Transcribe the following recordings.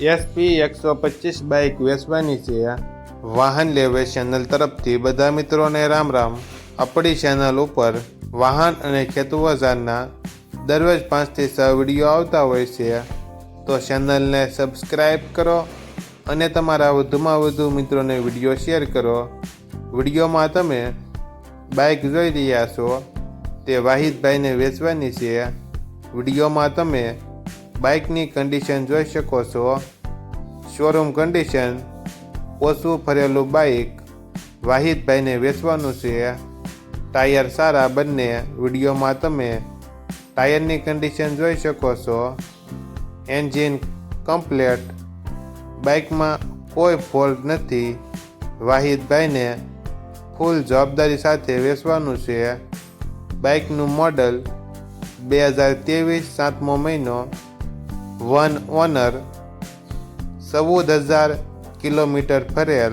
SP એકસો પચીસ bike વેચવાની છે. વાહન લેવે ચેનલ તરફથી બધા મિત્રોને રામ રામ. આપણી ચેનલ ઉપર વાહન અને ખેતવજારના દરરોજ પાંચથી છ વીડિયો આવતા હોય છે. તો ચેનલને સબસ્ક્રાઈબ કરો અને તમારા વધુમાં વધુ મિત્રોને વીડિયો શેર કરો. વિડીયોમાં તમે બાઇક જોઈ રહ્યા છો તે વાહિદભાઈને વેચવાની છે. વિડીયોમાં તમે બાઇકની કન્ડિશન જોઈ શકો છો. શોરૂમ કન્ડિશન ઓછું ફરેલું બાઇક, વાહિદભાઈને વેચવાનું છે. ટાયર સારા બંને, વિડીયોમાં તમે ટાયરની કન્ડિશન જોઈ શકો છો. એન્જિન કમ્પ્લેટ બાઇકમાં કોઈ ફોલ્ટ નથી. વાહિદભાઈને ફૂલ જવાબદારી સાથે વેચવાનું છે. બાઇકનું મોડલ બે હજાર ત્રેવીસ સાતમો મહિનો વન ઓનર ચૌદ હજાર કિલોમીટર ફરેલ.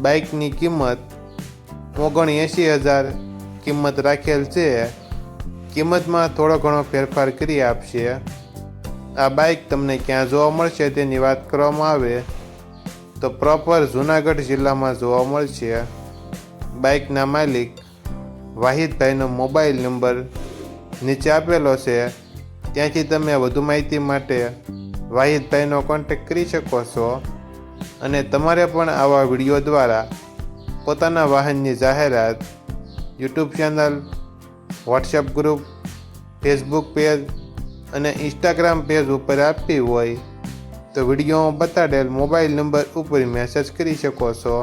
બાઇકની કિંમત ઓગણએંશી હજાર કિંમત રાખેલ છે. કિંમતમાં થોડો ઘણો ફેરફાર કરી આપશે. આ બાઇક તમને ક્યાં જોવા મળશે તેની વાત કરવામાં આવે. તો પ્રોપર જુનાગઢ જિલ્લામાં જોવા મળશે. બાઇકના માલિક વાહિદભાઈનો મોબાઈલ નંબર નીચે આપેલો છે. ત્યાંથી તમે વધુ માહિતી માટે વાહિદભાઈનો કોન્ટેક કરી શકો છો અને તમારે પણ આવા વીડિયો દ્વારા પોતાના વાહનની જાહેરાત, YouTube channel WhatsApp group Facebook page અને ઇન્સ્ટાગ્રામ પેજ ઉપર આપવી હોય તો વિડીયોમાં બતાડેલ મોબાઈલ નંબર ઉપર મેસેજ કરી શકો છો.